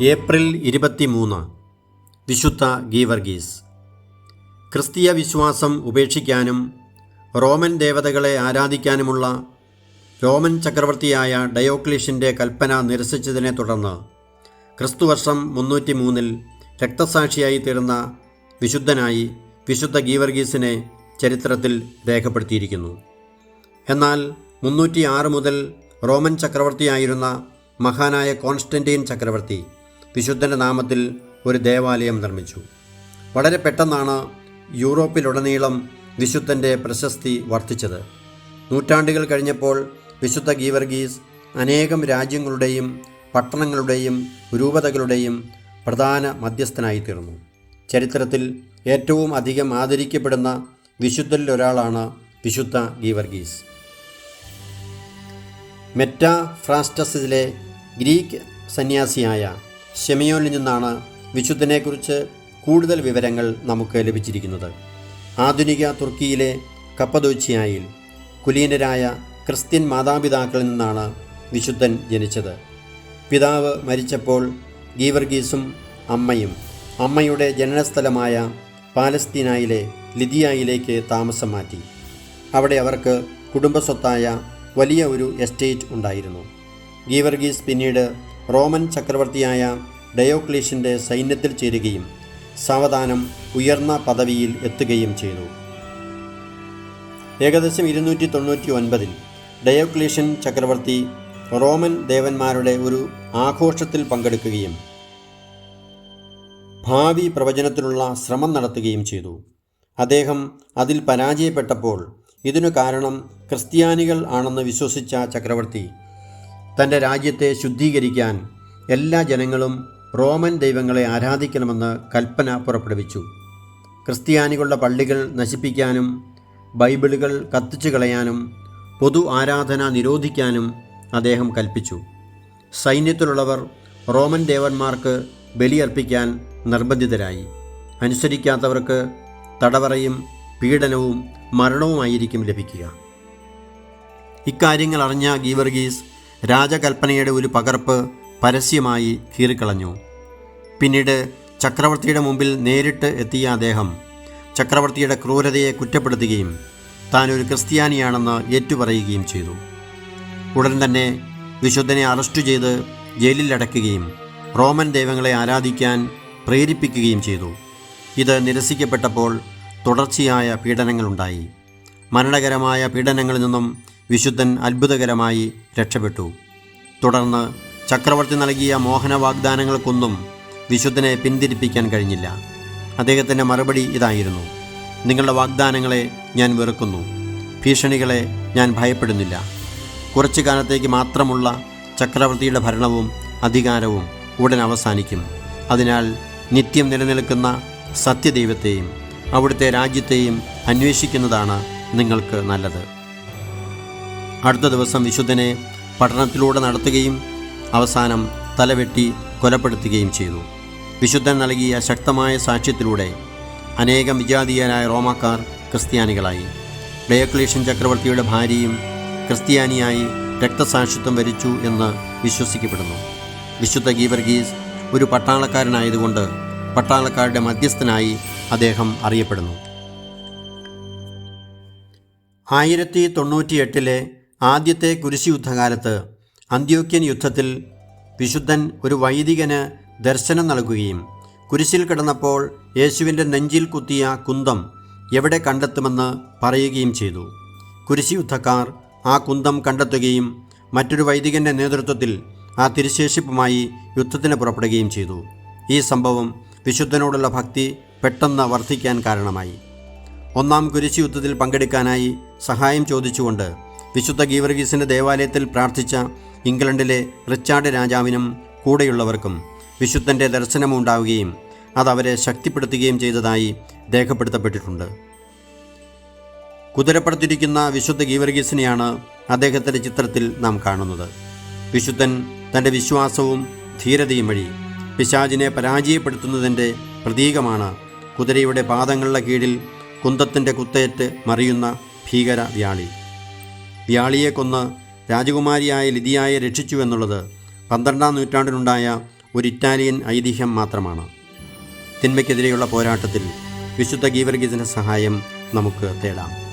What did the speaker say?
April ഇരുപത്തിമൂന്ന്. വിശുദ്ധ ഗീവർഗീസ്. ക്രിസ്തീയ വിശ്വാസം ഉപേക്ഷിക്കാനും റോമൻ ദേവതകളെ ആരാധിക്കാനുമുള്ള റോമൻ ചക്രവർത്തിയായ ഡയോക്ലീഷിന്റെ കൽപ്പന നിരസിച്ചതിനെ തുടർന്ന് ക്രിസ്തുവർഷം മുന്നൂറ്റി മൂന്നിൽ രക്തസാക്ഷിയായി തീർന്ന വിശുദ്ധനായി വിശുദ്ധ ഗീവർഗീസിനെ ചരിത്രത്തിൽ രേഖപ്പെടുത്തിയിരിക്കുന്നു. എന്നാൽ മുന്നൂറ്റി ആറ് മുതൽ റോമൻ ചക്രവർത്തിയായിരുന്ന മഹാനായ കോൺസ്റ്റന്റീൻ ചക്രവർത്തി വിശുദ്ധന്റെ നാമത്തിൽ ഒരു ദേവാലയം നിർമ്മിച്ചു. വളരെ പെട്ടെന്നാണ് യൂറോപ്പിലുടനീളം വിശുദ്ധന്റെ പ്രശസ്തി വർദ്ധിച്ചത്. നൂറ്റാണ്ടുകൾ കഴിഞ്ഞപ്പോൾ വിശുദ്ധ ഗീവർഗീസ് അനേകം രാജ്യങ്ങളുടെയും പട്ടണങ്ങളുടെയും രൂപതകളുടെയും പ്രധാന മധ്യസ്ഥനായി തീർന്നു. ചരിത്രത്തിൽ ഏറ്റവും അധികം ആദരിക്കപ്പെടുന്ന വിശുദ്ധരിൽ ഒരാളാണ് വിശുദ്ധ ഗീവർഗീസ്. മെറ്റാ ഫ്രാസ്റ്റസിലെ ഗ്രീക്ക് സന്യാസിയായ ഷെമിയോനിൽ നിന്നാണ് വിശുദ്ധനെക്കുറിച്ച് കൂടുതൽ വിവരങ്ങൾ നമുക്ക് ലഭിച്ചിരിക്കുന്നത്. ആധുനിക തുർക്കിയിലെ കപ്പദോച്ചിയായിൽ കുലീനരായ ക്രിസ്ത്യൻ മാതാപിതാക്കളിൽ നിന്നാണ് വിശുദ്ധൻ ജനിച്ചത്. പിതാവ് മരിച്ചപ്പോൾ ഗീവർഗീസും അമ്മയും അമ്മയുടെ ജനനസ്ഥലമായ പാലസ്തീനായിലെ ലിതിയായിലേക്ക് താമസം മാറ്റി. അവിടെ അവർക്ക് കുടുംബസ്വത്തായ വലിയ ഒരു എസ്റ്റേറ്റ് ഉണ്ടായിരുന്നു. ഗീവർഗീസ് പിന്നീട് റോമൻ ചക്രവർത്തിയായ ഡയോക്ലീഷ്യന്റെ സൈന്യത്തിൽ ചേരുകയും സാവധാനം ഉയർന്ന പദവിയിൽ എത്തുകയും ചെയ്തു. ഏകദേശം ഇരുന്നൂറ്റി തൊണ്ണൂറ്റി ഒൻപതിൽ ഡയോക്ലീഷ്യൻ ചക്രവർത്തി റോമൻ ദേവന്മാരുടെ ഒരു ആഘോഷത്തിൽ പങ്കെടുക്കുകയും ഭാവി പ്രവചനത്തിനുള്ള ശ്രമം നടത്തുകയും ചെയ്തു. അദ്ദേഹം അതിൽ പരാജയപ്പെട്ടപ്പോൾ ഇതിനു കാരണം ക്രിസ്ത്യാനികൾ ആണെന്ന് വിശ്വസിച്ച ചക്രവർത്തി തന്റെ രാജ്യത്തെ ശുദ്ധീകരിക്കാൻ എല്ലാ ജനങ്ങളും റോമൻ ദൈവങ്ങളെ ആരാധിക്കണമെന്ന് കൽപ്പന പുറപ്പെടുവിച്ചു. ക്രിസ്ത്യാനികളുടെ പള്ളികൾ നശിപ്പിക്കാനും ബൈബിളുകൾ കത്തിച്ചു കളയാനും പൊതു ആരാധന നിരോധിക്കാനും അദ്ദേഹം കൽപ്പിച്ചു. സൈന്യത്തിലുള്ളവർ റോമൻ ദേവന്മാർക്ക് ബലിയർപ്പിക്കാൻ നിർബന്ധിതരായി. അനുസരിക്കാത്തവർക്ക് തടവറയും പീഡനവും മരണവുമായിരിക്കും ലഭിക്കുക. ഇക്കാര്യങ്ങൾ അറിഞ്ഞ ഗീവർഗീസ് രാജകൽപ്പനയുടെ ഒരു പകർപ്പ് പരസ്യമായി കീറിക്കളഞ്ഞു. പിന്നീട് ചക്രവർത്തിയുടെ മുമ്പിൽ നേരിട്ട് എത്തിയ അദ്ദേഹം ചക്രവർത്തിയുടെ ക്രൂരതയെ കുറ്റപ്പെടുത്തുകയും താൻ ഒരു ക്രിസ്ത്യാനിയാണെന്ന് ഏറ്റുപറയുകയും ചെയ്തു. ഉടൻ തന്നെ വിശുദ്ധനെ അറസ്റ്റ് ചെയ്ത് ജയിലിലടയ്ക്കുകയും റോമൻ ദൈവങ്ങളെ ആരാധിക്കാൻ പ്രേരിപ്പിക്കുകയും ചെയ്തു. ഇത് നിരസിക്കപ്പെട്ടപ്പോൾ തുടർച്ചയായ പീഡനങ്ങളുണ്ടായി. മരണകരമായ പീഡനങ്ങളിൽ നിന്നും വിശുദ്ധൻ അത്ഭുതകരമായി രക്ഷപ്പെട്ടു. തുടർന്ന് ചക്രവർത്തി നൽകിയ മോഹന വാഗ്ദാനങ്ങൾക്കൊന്നും വിശുദ്ധനെ പിന്തിരിപ്പിക്കാൻ കഴിഞ്ഞില്ല. അദ്ദേഹത്തിന്റെ മറുപടി ഇതായിരുന്നു. നിങ്ങളുടെ വാഗ്ദാനങ്ങളെ ഞാൻ വെറുക്കുന്നു. ഭീഷണികളെ ഞാൻ ഭയപ്പെടുന്നില്ല. കുറച്ചു കാലത്തേക്ക് മാത്രമുള്ള ചക്രവർത്തിയുടെ ഭരണവും അധികാരവും ഉടൻ അവസാനിക്കും. അതിനാൽ നിത്യം നിലനിൽക്കുന്ന സത്യദൈവത്തെയും അവിടുത്തെ രാജ്യത്തെയും അന്വേഷിക്കുന്നതാണ് നിങ്ങൾക്ക് നല്ലത്. അടുത്ത ദിവസം വിശുദ്ധനെ പഠനത്തിലൂടെ നടത്തുകയും അവസാനം തലവെട്ടി കൊലപ്പെടുത്തുകയും ചെയ്തു. വിശുദ്ധൻ നൽകിയ ശക്തമായ സാക്ഷ്യത്തിലൂടെ അനേകം വിജാതീയരായ റോമാക്കാർ ക്രിസ്ത്യാനികളായി. ഡയക്ലേഷ്യൻ ചക്രവർത്തിയുടെ ഭാര്യയും ക്രിസ്ത്യാനിയായി രക്തസാക്ഷിത്വം വരിച്ചു എന്ന് വിശ്വസിക്കപ്പെടുന്നു. വിശുദ്ധ ഗീവർഗീസ് ഒരു പട്ടാളക്കാരനായതുകൊണ്ട് പട്ടാളക്കാരുടെ മധ്യസ്ഥനായി അദ്ദേഹം അറിയപ്പെടുന്നു. ആയിരത്തി തൊണ്ണൂറ്റിയെട്ടിലെ ആദ്യത്തെ കുരിശി യുദ്ധകാലത്ത് അന്ത്യോക്യൻ യുദ്ധത്തിൽ വിശുദ്ധൻ ഒരു വൈദികന് ദർശനം നൽകുകയും കുരിശിൽ കിടന്നപ്പോൾ യേശുവിന്റെ നെഞ്ചിൽ കുത്തിയ കുന്തം എവിടെ കണ്ടെത്തുമെന്ന് പറയുകയും ചെയ്തു. കുരിശി യുദ്ധക്കാർ ആ കുന്തം കണ്ടെത്തുകയും മറ്റൊരു വൈദികന്റെ നേതൃത്വത്തിൽ ആ തിരുശേഷിപ്പുമായി യുദ്ധത്തിന് പുറപ്പെടുകയും ചെയ്തു. ഈ സംഭവം വിശുദ്ധനോടുള്ള ഭക്തി പെട്ടെന്ന് വർദ്ധിക്കാൻ കാരണമായി. ഒന്നാം കുരിശി യുദ്ധത്തിൽ പങ്കെടുക്കാനായി സഹായം ചോദിച്ചുകൊണ്ട് വിശുദ്ധ ഗീവർഗീസിന്റെ ദേവാലയത്തിൽ പ്രാർത്ഥിച്ച ഇംഗ്ലണ്ടിലെ റിച്ചാർഡ് രാജാവിനും കൂടെയുള്ളവർക്കും വിശുദ്ധന്റെ ദർശനമുണ്ടാവുകയും അതവരെ ശക്തിപ്പെടുത്തുകയും ചെയ്തതായി രേഖപ്പെടുത്തപ്പെട്ടിട്ടുണ്ട്. കുതിരപ്പുറത്തിരിക്കുന്ന വിശുദ്ധ ഗീവർഗീസിനെയാണ് അദ്ദേഹത്തിന്റെ ചിത്രത്തിൽ നാം കാണുന്നത്. വിശുദ്ധൻ തന്റെ വിശ്വാസവും ധീരതയും വഴി പിശാചിനെ പരാജയപ്പെടുത്തുന്നതിന്റെ പ്രതീകമാണ് കുതിരയുടെ പാദങ്ങളുടെ കീഴിൽ കുന്തത്തിന്റെ കുത്തേറ്റ് മറിയുന്ന ഭീകര വ്യാളി വ്യാളിയെ കൊന്ന് രാജകുമാരിയായ ലിതിയായെ രക്ഷിച്ചു എന്നുള്ളത് പന്ത്രണ്ടാം നൂറ്റാണ്ടിലുണ്ടായ ഒരു ഇറ്റാലിയൻ ഐതിഹ്യം മാത്രമാണ്. തിന്മയ്ക്കെതിരെയുള്ള പോരാട്ടത്തിൽ വിശുദ്ധ ഗീവർഗീസിന്റെ സഹായം നമുക്ക് തേടാം.